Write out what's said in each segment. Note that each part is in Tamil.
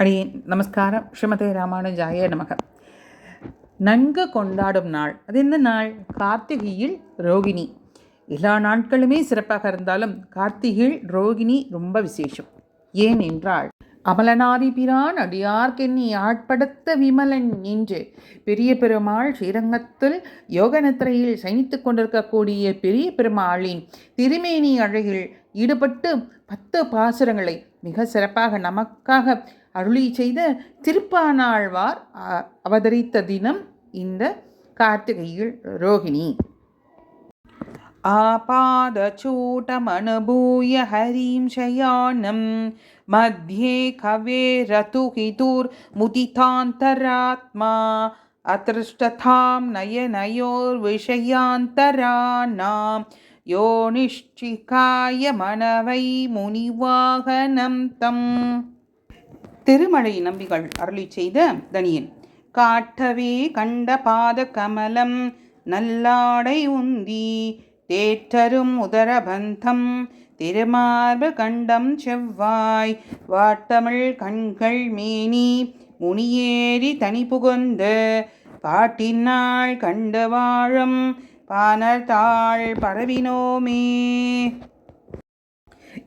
அடியே நமஸ்காரம். ஸ்ரீமதே ராமானுஜாய நமக. நன்கு கொண்டாடும் நாள். அது எந்த நாள்? கார்த்திகையில் ரோகிணி. எல்லா நாட்களுமே சிறப்பாக இருந்தாலும் கார்த்திகையில் ரோகிணி ரொம்ப விசேஷம். ஏன் என்றால் அமலநாதி பிரான் அடியார்க்கெண்ணி ஆட்படுத்த விமலன் என்று பெரிய பெருமாள் ஸ்ரீரங்கத்தில் யோகநித்திரையில் சயனித்துக் கொண்டிருக்கக்கூடிய பெரிய பெருமாளின் திருமேனி அழகில் ஈடுபட்டு பத்து பாசுரங்களை மிக சிறப்பாக நமக்காக அருளி செய்த திருப்பானாழ்வார் அ- அவதரித்த தினம் இந்த கார்த்திகையில் ரோகிணி आपादचूटमनुभूय हरीं शयानं मध्ये कवेरतुहितुर्मुदितान्तरात्मा अतृष्टतां नयनयोर्विषयान्तराणां यो निश्चिकाय मनवै मुनिवाहनं தம் திருமலை நம்பிகள் அருளி செய்த தனியன். காட்டவே கண்ட பாத கமலம் நல்லாடை உந்தி தேற்றரும் உதரபந்தம் திருமார்பு கண்டம் செவ்வாய் வாட்டமிழ் கண்கள் மேனி முனியேறி தனி புகுந்து பாட்டினாள் கண்டு வாழும் பானர் தாள் பரவினோமே.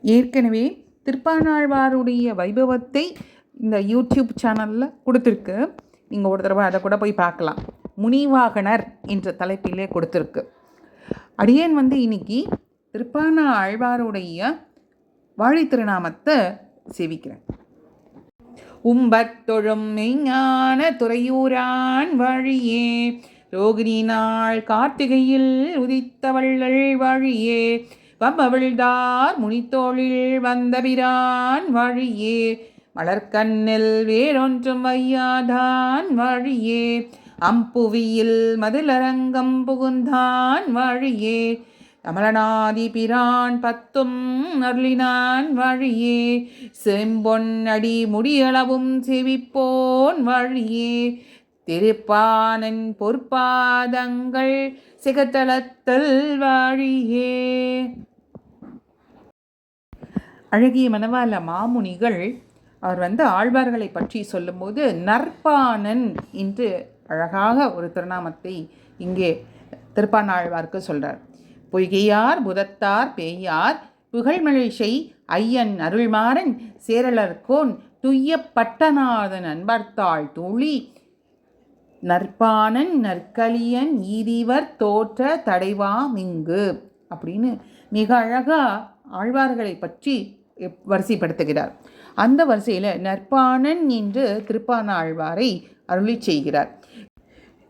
ஏற்கனவே திருப்பானாழ்வாருடைய வைபவத்தை இந்த யூடியூப் சேனலில் கொடுத்துருக்கு. நீங்கள் ஒரு தடவை அதை கூட போய் பார்க்கலாம். முனிவாகனர் என்ற தலைப்பிலே கொடுத்துருக்கு. அடியேன் வந்து இன்னைக்கு திருப்பான ஆழ்வாருடைய வாழை திருநாமத்தை சேவிக்கிறேன். உம்பத்தொழும் மெய்ஞான துறையூரான் வழியே ரோகிணி நாள் கார்த்திகையில் உதித்தவள்ளல் வழியே வம்பவிழ்தார் முனித்தோளில் வந்தபிரான் வழியே மலர்க்கண்ணில் வேறொன்றும் வையாதான் வழியே. அம்புவியில் மதிலரங்கம் புகுந்தான் வழியே. அமலநாதி பிரான் பத்தும் அருளினான் வழியே. செம்பொன் அடி முடியளவும் செவிப்போன் வழியே. திருப்பானன் பொற்பாதங்கள் சிகத்தளத்தல் வழியே. அழகிய மணவாள மாமுனிகள் அவர் வந்து ஆழ்வார்களை பற்றி சொல்லும்போது நற்பானன் என்று அழகாக ஒரு திருநாமத்தை இங்கே திருப்பானாழ்வார்க்கு சொல்கிறார் பொய்கையார் புதத்தார் பேயார் புகழ்மழிசை ஐயன் அருள்மாறன் சேரலர்கோன் துய்ய பட்டநாதன் அன்பர்த்தாள் தூளி நற்பானன் நற்கலியன் ஈதிவர் தோற்ற தடைவாமிங்கு அப்படின்னு மிக அழகாக ஆழ்வார்களை பற்றி வரிசைப்படுத்துகிறார். அந்த வரிசையில் நற்பானன் என்று திருப்பான ஆழ்வாரை அருளி செய்கிறார்.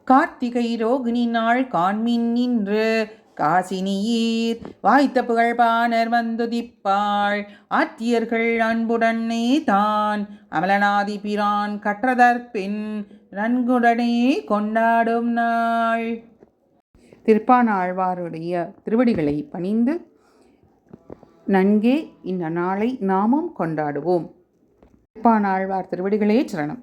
கார்த்திகை ரோகிணி நாள் காண்மின் நின்று காசினியீர் வாய்த்த புகழ்பானர் வந்துதிப்பாள். ஆத்தியர்கள் அன்புடனே தான் அமலநாதி பிரான் கற்றதற்பின் நன்குடனே கொண்டாடும் நாள். திருப்பான ஆழ்வாருடைய திருவடிகளை பணிந்து நன்கே இந்த நாளை நாமும் கொண்டாடுவோம். பானாழ்வார் திருவடிகளே சரணம்.